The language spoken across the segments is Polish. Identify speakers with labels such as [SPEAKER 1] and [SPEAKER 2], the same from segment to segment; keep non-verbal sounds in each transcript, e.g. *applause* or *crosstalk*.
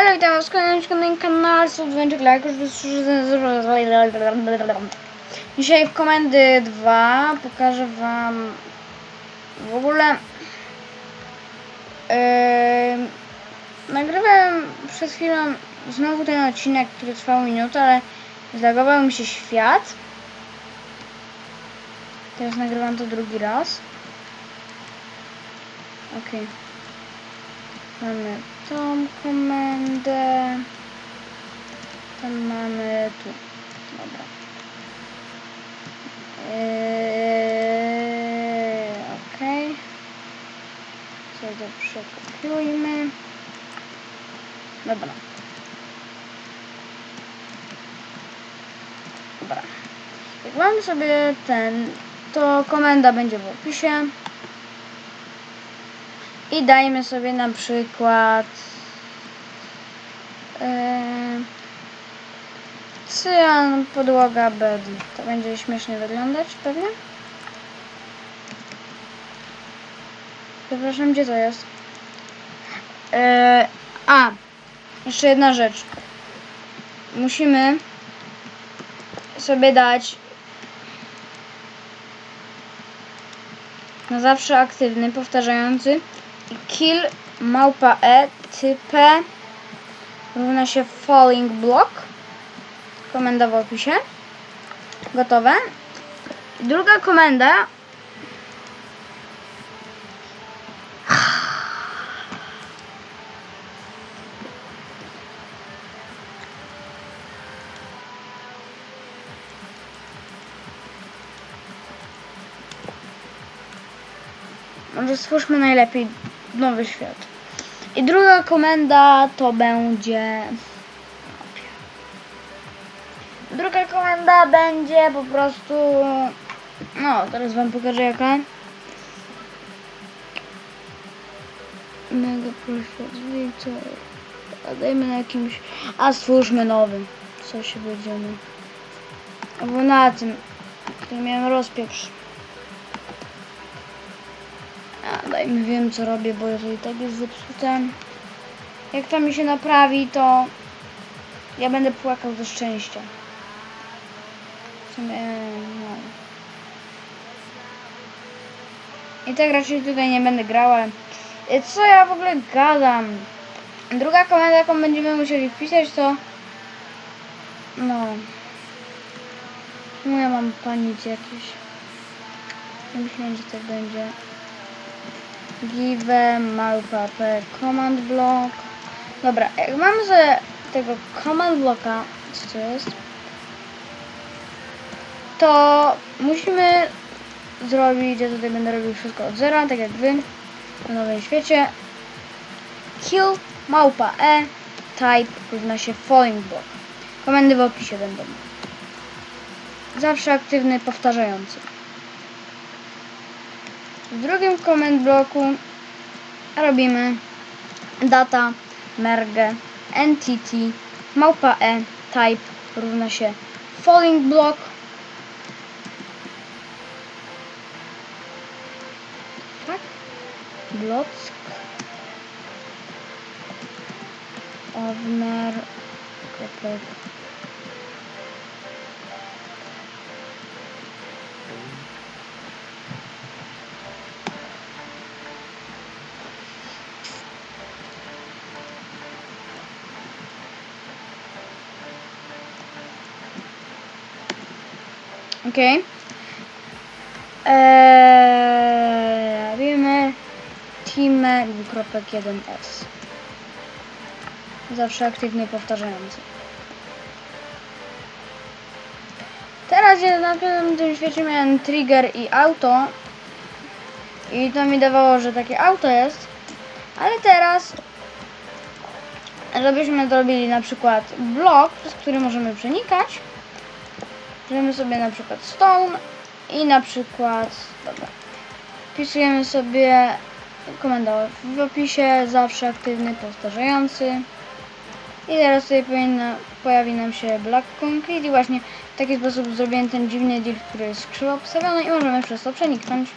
[SPEAKER 1] Hello, witam was w kolejnym kanale Subwenczyk Like. Dzisiaj w komendy 2 pokażę wam w ogóle yy, nagrywałem przed chwilą znowu ten odcinek, który trwał minutę, ale zlagował mi się świat. Teraz nagrywam to drugi raz. Okej. Mamy tą komendę. Tam mamy tu. Dobra. Eee, Okej. Sobie przekopiujmy. Dobra. Dobra. Jak mamy sobie ten, to komenda będzie w opisie. I dajmy sobie na przykład yy, cyjan podłoga bed. To będzie śmiesznie wyglądać pewnie. Przepraszam, gdzie to jest? Yy, a, jeszcze jedna rzecz. Musimy sobie dać na zawsze aktywny, powtarzający kill małpa e typę równa się falling block. Komenda w opisie gotowe. Druga komenda. Może stwórzmy najlepiej nowy świat. I druga komenda to będzie. Druga komenda będzie po prostu. No, teraz wam pokażę jaka. Mega proszę. A dajmy na jakimś. A stwórzmy nowy. Co się będziemy. Albo na tym. To miałem rozpieprz. Daj mi wiem co robię, bo to i tak jest zepsute. Jak to mi się naprawi, to ja będę płakał ze szczęścia. W sumie, no. I tak raczej tutaj nie będę grał, ale co ja w ogóle gadam? Druga komenda, jaką będziemy musieli wpisać, to no. Czemu ja mam panić jakieś? Myślę, że to będzie give małpa command block. Dobra, jak mamy ze tego command blocka, co to jest, to musimy zrobić, ja tutaj będę robił wszystko od zera, tak jak wy w nowym świecie. Kill małpa e type równa się falling block. Komendy w opisie będą. Zawsze aktywny, powtarzający. W drugim comment bloku robimy data merge entity małpa e type równa się falling block. Tak? Block. Owner kropek Okej. Eee, robimy team 2.1s. Zawsze aktywny i powtarzający. Teraz ja na tym świecie miałem trigger i auto. I to mi dawało, że takie auto jest. Ale teraz żebyśmy zrobili na przykład blok, przez który możemy przenikać. Bierzemy sobie na przykład stone i na przykład, dobra, wpisujemy sobie komenda w opisie, zawsze aktywny, powtarzający. I teraz tutaj pojawi nam się Black Concrete i właśnie w taki sposób zrobiłem ten dziwny deal, który jest krzywo obstawiony i możemy przez to przeniknąć.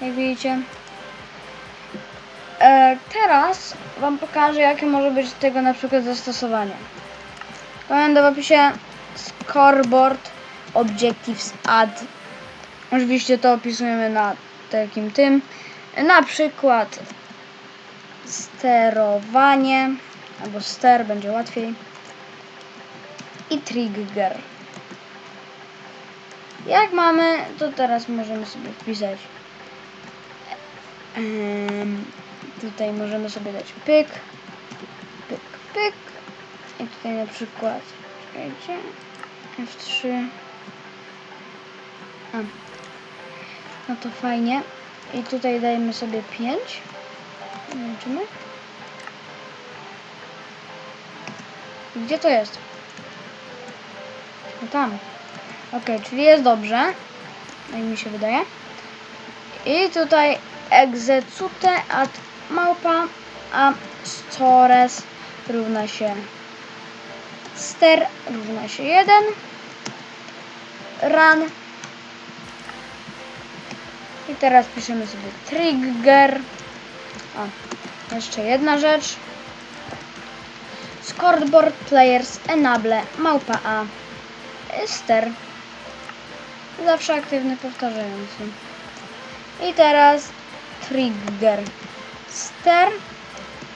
[SPEAKER 1] Jak widzicie. e, teraz Wam pokażę, jakie może być tego na przykład zastosowanie. Komenda w opisie scoreboard objectives add. Oczywiście to opisujemy na takim tym. Na przykład sterowanie, albo ster będzie łatwiej. I trigger. Jak mamy, to teraz możemy sobie wpisać. Em, tutaj możemy sobie dać pyk, pyk, pyk. I tutaj na przykład, czekajcie, F3. A. No to fajnie. I tutaj dajemy sobie 5. Zobaczymy. Gdzie to jest? No tam. Ok, czyli jest dobrze. Jak mi się wydaje. I tutaj execute at małpa a stores równa się ster równa się 1 run. I teraz piszemy sobie trigger. A, jeszcze jedna rzecz. Scoreboard players enable małpa a. Ster zawsze aktywny powtarzający. I teraz trigger. Ster.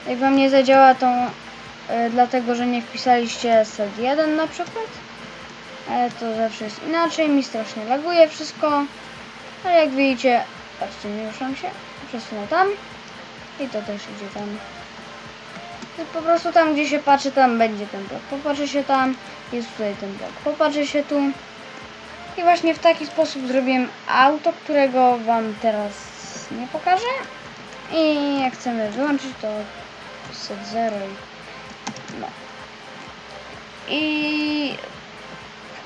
[SPEAKER 1] Jak wam nie zadziała to y, dlatego, że nie wpisaliście set 1 na przykład? Ale to zawsze jest inaczej mi strasznie laguje wszystko. Ale jak widzicie patrzcie nie ruszam się przesunę tam i to też idzie tam. I po prostu tam gdzie się patrzy tam będzie ten blok. Popatrzy się tam jest tutaj ten blok. Popatrzy się tu i właśnie w taki sposób zrobiłem auto, którego Wam teraz nie pokażę. I jak chcemy wyłączyć, to set 0 i I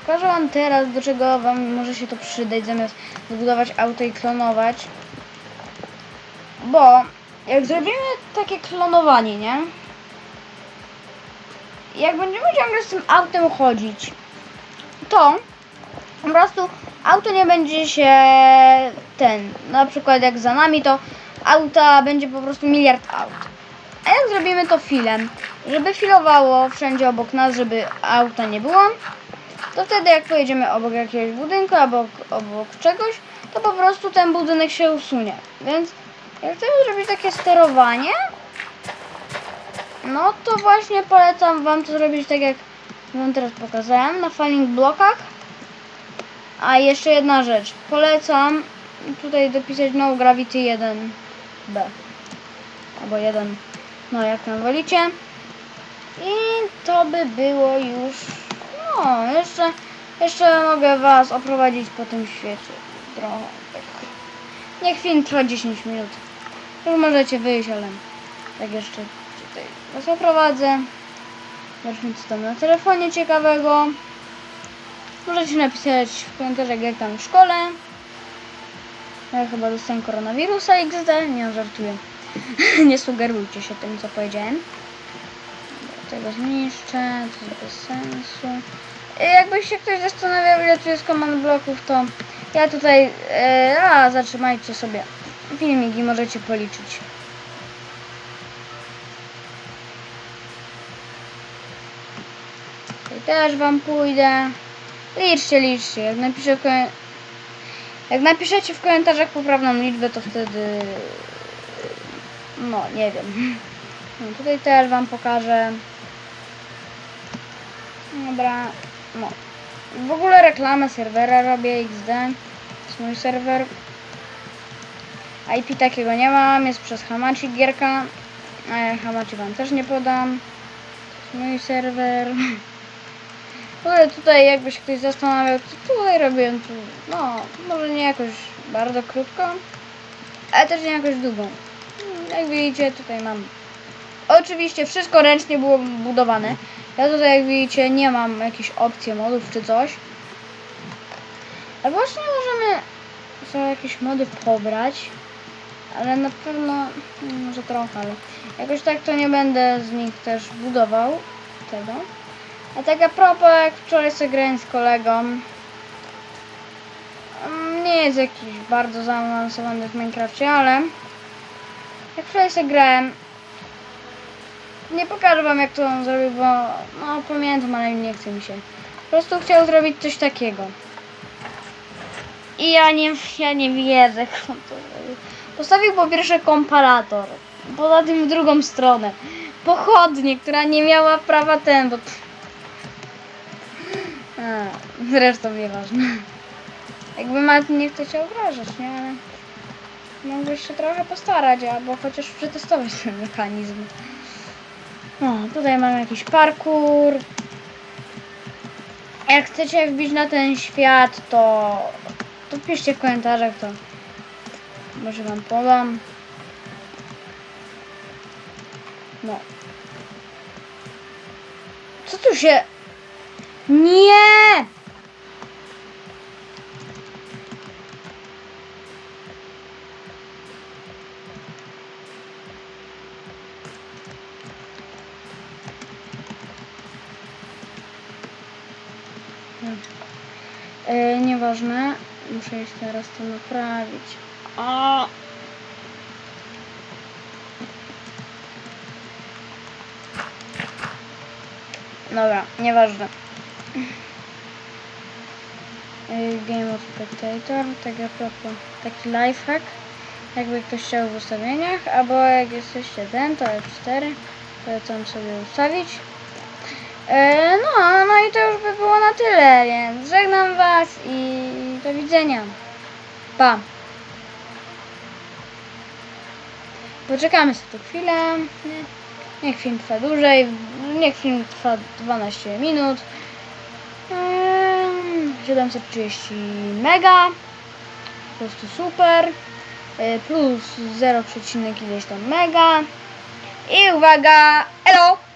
[SPEAKER 1] pokażę Wam teraz, do czego Wam może się to przydać, zamiast zbudować auto i klonować. Bo jak zrobimy takie klonowanie, nie? Jak będziemy ciągle z tym autem chodzić, to po prostu auto nie będzie się ten, na przykład jak za nami, to auta będzie po prostu miliard aut. A jak zrobimy to filem, żeby filowało wszędzie obok nas, żeby auta nie było, to wtedy jak pojedziemy obok jakiegoś budynku, obok, obok czegoś, to po prostu ten budynek się usunie. Więc jak chcemy zrobić takie sterowanie, no to właśnie polecam Wam to zrobić tak jak Wam teraz pokazałem, na falling blokach. A jeszcze jedna rzecz. Polecam tutaj dopisać no gravity 1b. Albo 1. No jak tam wolicie. I to by było już. No, jeszcze, jeszcze mogę was oprowadzić po tym świecie. Trochę. Tak. Niech film trwa 10 minut. Już możecie wyjść, ale tak jeszcze tutaj was oprowadzę. Zobaczmy co tam na telefonie ciekawego. Możecie napisać w komentarzach jak tam w szkole. Ja chyba dostałem koronawirusa XD. Nie żartuję. *laughs* nie sugerujcie się tym co powiedziałem. Tego zniszczę, to jest bez sensu. Jakby się ktoś zastanawiał ile tu jest komand bloków to ja tutaj e, a zatrzymajcie sobie filmik i możecie policzyć. I też wam pójdę. Liczcie, liczcie. Jak, napiszę Jak napiszecie w komentarzach poprawną liczbę, to wtedy... No, nie wiem. No, *laughs* tutaj też wam pokażę. Dobra, no. W ogóle reklamę serwera robię XD. To jest mój serwer. IP takiego nie mam, jest przez Hamachi gierka. Ja Hamachi wam też nie podam. To jest mój serwer. *laughs* Ogóle tutaj jakby się ktoś zastanawiał, co tutaj robię tu, no, może nie jakoś bardzo krótko, ale też nie jakoś długo. Jak widzicie, tutaj mam, oczywiście wszystko ręcznie było budowane. Ja tutaj, jak widzicie, nie mam jakichś opcji modów czy coś. A właśnie możemy sobie jakieś mody pobrać, ale na pewno, mm, może trochę, ale jakoś tak to nie będę z nich też budował tego. A tak a propos, jak wczoraj sobie grałem z kolegą, mm, nie jest jakiś bardzo zaawansowany w Minecrafcie, ale Jak wczoraj sobie grałem, nie pokażę wam jak to on zrobił, bo no pamiętam, ale nie chce mi się. Po prostu chciał zrobić coś takiego. I ja nie, ja nie wierzę, *laughs* jak on to zrobił. Postawił po pierwsze komparator, poza tym w drugą stronę. Pochodnie, która nie miała prawa ten, bo... A, zresztą nieważne. Jakby Martin nie chce cię obrażać, nie? Mógłbyś się trochę postarać, albo chociaż przetestować ten mechanizm. No, tutaj mamy jakiś parkour. Jak chcecie wbić na ten świat, to, to piszcie w komentarzach, to może wam podam. No. Co tu się... Nie! E, nieważne. Muszę iść teraz to naprawić. O! Dobra, nieważne. E, Game of Spectator, tak a propos, taki lifehack. Jakby ktoś chciał w ustawieniach, albo jak jesteście ten, to F4, polecam sobie ustawić. E, no, no i to już by było na tyle, więc żegnam Was i do widzenia. Pa. Poczekamy sobie tu chwilę. Nie? Niech film trwa dłużej. Niech film trwa 12 minut. Em, 730 mega. Po prostu super. E, Plus 0, ileś tam mega. I uwaga, elo!